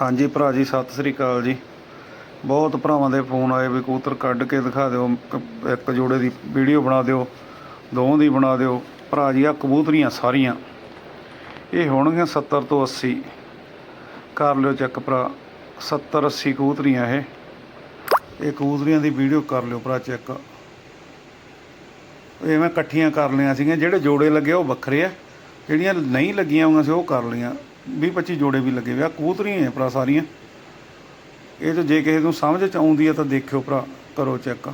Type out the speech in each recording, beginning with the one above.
ਹਾਂਜੀ ਭਰਾ ਜੀ, ਸਤਿ ਸ੍ਰੀ ਅਕਾਲ ਜੀ। ਬਹੁਤ ਭਰਾਵਾਂ ਦੇ ਫੋਨ ਆਏ ਵੀ ਕਬੂਤਰ ਕੱਢ ਕੇ ਦਿਖਾ ਦਿਓ, ਇੱਕ ਜੋੜੇ ਦੀ ਵੀਡੀਓ ਬਣਾ ਦਿਓ, ਦੋਵਾਂ ਦੀ ਬਣਾ ਦਿਓ। ਭਰਾ ਜੀ ਆ ਕਬੂਤਰੀਆਂ ਸਾਰੀਆਂ। ਇਹ ਹੋਣਗੀਆਂ 70 ਤੋਂ 80 ਕਰ ਲਿਓ ਚੈੱਕ ਭਰਾ 70 80 ਕਬੂਤਰੀਆਂ ਇਹ। ਇਹ ਕਬੂਤਰੀਆਂ ਦੀ ਵੀਡੀਓ ਕਰ ਲਿਓ ਭਰਾ ਚੈੱਕ। ਇਹ ਮੈਂ ਇਕੱਠੀਆਂ ਕਰ ਲਈਆਂ ਸੀਗੀਆਂ, ਜਿਹੜੇ ਜੋੜੇ ਲੱਗੇ ਉਹ ਵੱਖਰੇ ਆ, ਜਿਹੜੀਆਂ ਨਹੀਂ ਲੱਗੀਆਂ ਹੋਈਆਂ ਸੀ ਉਹ ਕਰ ਲਈਆਂ। 20 25 ਜੋੜੇ ਵੀ ਲੱਗੇ ਹੋਏ ਆ ਕਬੂਤਰੀਆਂ ਭਰਾ ਸਾਰੀਆਂ। ਇਹ ਤਾਂ ਜੇ ਕਿਸੇ ਨੂੰ ਸਮਝ ਚ ਆਉਂਦੀ ਹੈ ਤਾਂ ਦੇਖਿਓ ਭਰਾ, ਕਰੋ ਚੈੱਕ।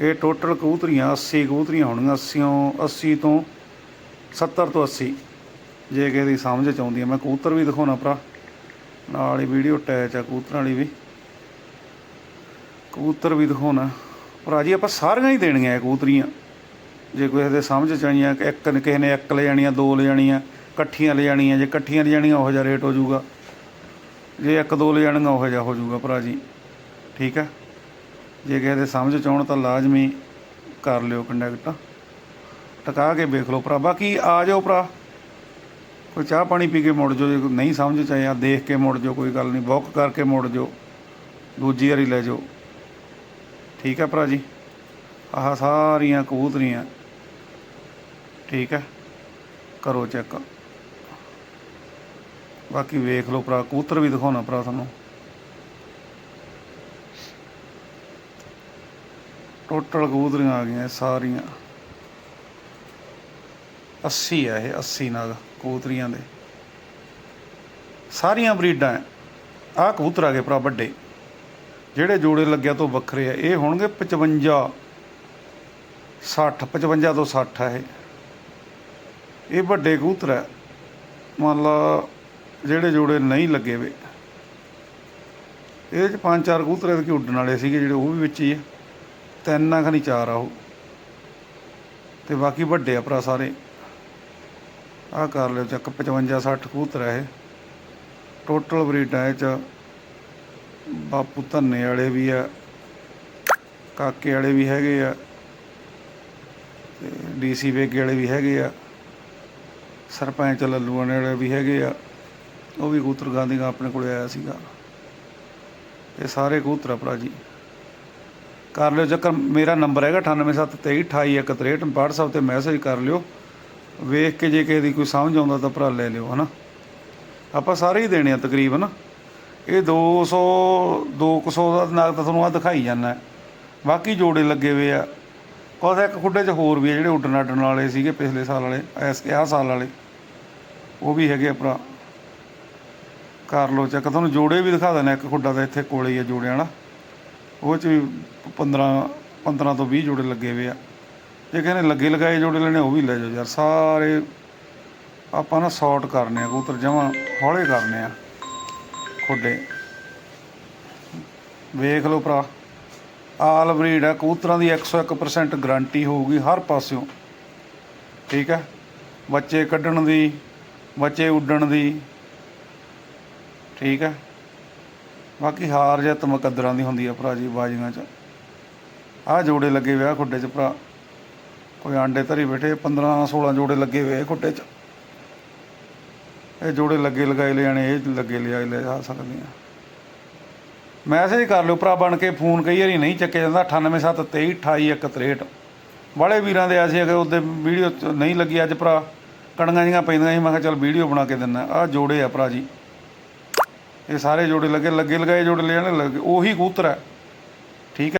ਇਹ ਟੋਟਲ ਕਬੂਤਰੀਆਂ 80 ਕਬੂਤਰੀਆਂ ਹੋਣਗੀਆਂ 80 80 ਤੋਂ 70 ਤੋਂ 80 ਜੇ ਕਿਸੇ ਦੀ ਸਮਝ ਚ ਆਉਂਦੀ ਹੈ ਮੈਂ ਕਬੂਤਰ ਵੀ ਦਿਖਾਉਣਾ ਭਰਾ। ਨਾਲ ਹੀ ਵੀਡੀਓ ਅਟੈਚ ਆ ਕਬੂਤਰਾਂ ਵਾਲੀ ਵੀ। ਕਬੂਤਰ ਵੀ ਦਿਖਾਉਣਾ। ਭਰਾ ਜੀ, ਆਪਾਂ ਸਾਰੀਆਂ ਹੀ ਦੇਣੀਆਂ ਇਹ ਕਬੂਤਰੀਆਂ। ਜੇ ਕਿਸੇ ਦੇ ਸਮਝ ਚ ਆਈਆਂ, ਇੱਕ ਨੇ ਕਿਸੇ ਨੇ ਇੱਕ ਲੈ ਜਾਣੀਆਂ ਦੋ ਲੈ ਜਾਣੀਆਂ ਇਕੱਠੀਆਂ ਲੈ ਜਾਣੀਆਂ, ਜੇ ਇਕੱਠੀਆਂ ਲੈ ਜਾਣੀਆਂ ਉਹੋ ਜਿਹਾ ਰੇਟ ਹੋ ਜਾਊਗਾ। ਜੇ ਇੱਕ ਦੋ ਲੈ ਜਾਣੀਆਂ ਉਹੋ ਜਿਹਾ ਹੋ ਜਾਊਗਾ ਭਰਾ ਜੀ। ਠੀਕ ਹੈ? ਜੇ ਕਿਸੇ ਦੇ ਸਮਝ ਚ ਆਉਣ ਤਾਂ ਲਾਜ਼ਮੀ ਕਰ ਲਿਓ ਕੰਟੈਕਟ ਟਕਾ ਕੇ ਵੇਖ ਲਓ ਭਰਾ। ਬਾਕੀ ਆ ਜਾਓ ਭਰਾ। ਕੋਈ ਚਾਹ ਪਾਣੀ ਪੀ ਕੇ ਮੁੜ ਜਾਓ, ਜੇ ਨਹੀਂ ਸਮਝ ਚ ਆਇਆ, ਦੇਖ ਕੇ ਮੁੜ ਜਾਓ, ਕੋਈ ਗੱਲ ਨਹੀਂ। ਬੁੱਕ ਕਰਕੇ ਮੁੜ ਜਾਓ। ਦੂਜੀ ਵਾਰੀ ਲੈ ਜਾਓ। ਠੀਕ ਹੈ ਭਰਾ ਜੀ? ਆਹ ਸਾਰੀਆਂ ਕਬੂਤਰੀਆਂ। ਠੀਕ ਹੈ? ਕਰੋ ਚੈੱਕ। ਬਾਕੀ ਵੇਖ ਲਓ ਭਰਾ, ਕਬੂਤਰ ਵੀ ਦਿਖਾਉਣਾ ਭਰਾ ਤੁਹਾਨੂੰ। ਟੋਟਲ ਕਬੂਤਰੀਆਂ ਆ ਗਈਆਂ ਸਾਰੀਆਂ। 80 ਆ ਇਹ 80 ਨਾਲ ਕਬੂਤਰੀਆਂ ਦੇ। ਸਾਰੀਆਂ ਬਰੀਡਾਂ ਆ ਕਬੂਤਰ ਆ ਗਏ ਭਰਾ ਵੱਡੇ। ਜਿਹੜੇ ਜੋੜੇ ਲੱਗਿਆ ਤੋਂ ਵੱਖਰੇ ਆ। ਇਹ ਹੋਣਗੇ 55 60 55 ਤੋਂ 60 ਹੈ ਇਹ। ਇਹ ਵੱਡੇ ਕਬੂਤਰ ਹੈ ਮੰਨ ਲਾ ਜਿਹੜੇ ਜੋੜੇ ਨਹੀਂ ਲੱਗੇ ਵੇ। ਇਹਦੇ ਚ ਪੰਜ ਚਾਰ ਕਬੂਤਰ ਇਹਦੇ ਉੱਡਣ ਵਾਲੇ ਸੀਗੇ ਜਿਹੜੇ ਉਹ ਵੀ ਵਿੱਚ ਹੀ ਆ। ਤਿੰਨ ਆ, ਖਣੀ ਚਾਰ ਆ ਉਹ। ਤੇ ਬਾਕੀ ਵੱਡੇ ਆ ਭਰਾ ਸਾਰੇ। ਆਹ ਕਰ ਲਿਓ ਚੱਕ 55 60 ਕਬੂਤਰ ਹੈ ਇਹ। ਟੋਟਲ ਬਰੀਡਾਂ ਇਹ ਚ। ਬਾਪੂ ਧੰਨੇ ਵਾਲੇ ਵੀ ਆ। ਕਾਕੇ ਵਾਲੇ ਵੀ ਹੈਗੇ ਆ। ਤੇ ਡੀਸੀ ਵੇਗੇ ਵਾਲੇ ਵੀ ਹੈਗੇ ਆ। ਸਰਪੰਚ ਲੱਲੂਆਂ ਵਾਲੇ ਵੀ ਹੈਗੇ ਆ। ਉਹ ਵੀ ਕਬੂਤਰ ਗਾਂਧੀ ਗਾਂ ਆਪਣੇ ਕੋਲੇ ਆਇਆ ਸੀਗਾ। ਇਹ ਸਾਰੇ ਕਬੂਤਰ ਆ ਭਰਾ ਜੀ। ਕਰ ਲਿਓ ਚੱਕਰ, ਮੇਰਾ ਨੰਬਰ ਹੈਗਾ 9873288163 WhatsApp ਤੇ ਮੈਸੇਜ ਕਰ ਲਿਓ। ਵੇਖ ਕੇ ਜੇ ਕਿਸੇ ਦੀ ਕੋਈ ਸਮਝ ਆਉਂਦਾ ਤਾਂ ਭਰਾ ਲੈ ਲਿਓ, ਹਨਾ। ਆਪਾਂ ਸਾਰੇ ਹੀ ਦੇਣੇ ਆ ਤਕਰੀਬਨ। ਇਹ 200 200 ਦਾ ਨਾਗ ਤਾਂ ਤੁਹਾਨੂੰ ਆ ਦਿਖਾਈ ਜਾਂਦਾ। ਬਾਕੀ ਜੋੜੇ ਲੱਗੇ ਹੋਏ ਆ। ਕੁਛ ਇੱਕ ਖੁੱਡੇ 'ਚ ਹੋਰ ਵੀ ਆ ਜਿਹੜੇ ਉੱਡਣ ਅੱਡਣ ਵਾਲੇ ਸੀਗੇ ਪਿਛਲੇ ਸਾਲ ਵਾਲੇ ਐਸ ਆਹ ਸਾਲ ਵਾਲੇ। ਉਹ ਵੀ ਹੈਗੇ ਆ ਭਰਾ। ਕਰ ਲਓ ਚੱਕ, ਤੁਹਾਨੂੰ ਜੋੜੇ ਵੀ ਦਿਖਾ ਦਿੰਦਾ ਇੱਕ ਖੁੱਡਾ ਤਾਂ ਇੱਥੇ ਕੋਲੇ ਹੀ ਆ ਜੋੜਿਆਂ ਵਾਲਾ। ਉਹ 'ਚ ਵੀ 15 15 ਤੋਂ 20 ਜੋੜੇ ਲੱਗੇ ਹੋਏ ਆ। ਜੇ ਕਿਸੇ ਨੇ ਲੱਗੇ ਲਗਾਏ ਜੋੜੇ ਲੈਣੇ, ਉਹ ਵੀ ਲੈ ਜਾਓ ਯਾਰ, ਸਾਰੇ ਆਪਾਂ ਨਾ ਸੌਟ ਕਰਨੇ ਆ, ਕਬੂਤਰ ਜਮਾਂ ਹੌਲੇ ਕਰਨੇ ਆ, ਖੁੱਡੇ। ਵੇਖ ਲਓ ਭਰਾ, ਆਲ ਬਰੀਡ ਹੈ ਕਬੂਤਰਾਂ ਦੀ 101% ਗਾਰੰਟੀ ਹੋਊਗੀ ਹਰ ਪਾਸਿਓਂ। ਠੀਕ ਹੈ ਬੱਚੇ ਕੱਢਣ ਦੀ, ਬੱਚੇ ਉੱਡਣ ਦੀ ਠੀਕ ਹੈ। ਬਾਕੀ ਹਾਰ ਜਿੱਤ ਮੁਕੱਦਰਾਂ ਦੀ ਹੁੰਦੀ ਆ ਭਰਾ ਜੀ ਬਾਜ਼ੀਆਂ 'ਚ। ਆਹ ਜੋੜੇ ਲੱਗੇ ਵਿਆਹ ਖੁੱਡੇ 'ਚ ਭਰਾ। ਕੋਈ ਆਂਡੇ ਧਰੀ ਬੈਠੇ 15 16 ਜੋੜੇ ਲੱਗੇ ਹੋਏ ਖੁੱਡੇ 'ਚ। ਇਹ ਜੋੜੇ ਲੱਗੇ ਲਗਾਏ ਲਿਆਣੇ ਇਹ ਲੱਗੇ ਲਿਆ ਲੈ ਜਾ ਸਕਦੀਆਂ। ਮੈਸੇਜ ਕਰ ਲਿਓ ਭਰਾ ਬਣ ਕੇ, ਫੋਨ ਕਈ ਵਾਰੀ ਨਹੀਂ ਚੱਕਿਆ ਜਾਂਦਾ 9873288163 ਵਾਲੇ ਵੀਰਾਂ ਦੇ ਆਸੇ ਅਗਰ ਉਹਦੇ ਵੀਡੀਓ ਨਹੀਂ ਲੱਗੀ ਅੱਜ ਭਰਾ। ਕਣੀਆਂ ਜੀਆਂ ਪੈਂਦੀਆਂ ਸੀ, ਮੈਂ ਕਿਹਾ ਚੱਲ ਵੀਡੀਓ ਬਣਾ ਕੇ ਦਿੰਦਾ। ਆਹ ਜੋੜੇ ਆ ਭਰਾ ਜੀ। ਇਹ ਸਾਰੇ ਜੋੜੇ ਲੱਗੇ ਲੱਗੇ ਲਗਾਏ ਜੋੜੇ ਲੈ ਜਾਣੇ ਲੱਗੇ ਉਹੀ ਕਬੂਤਰ ਹੈ।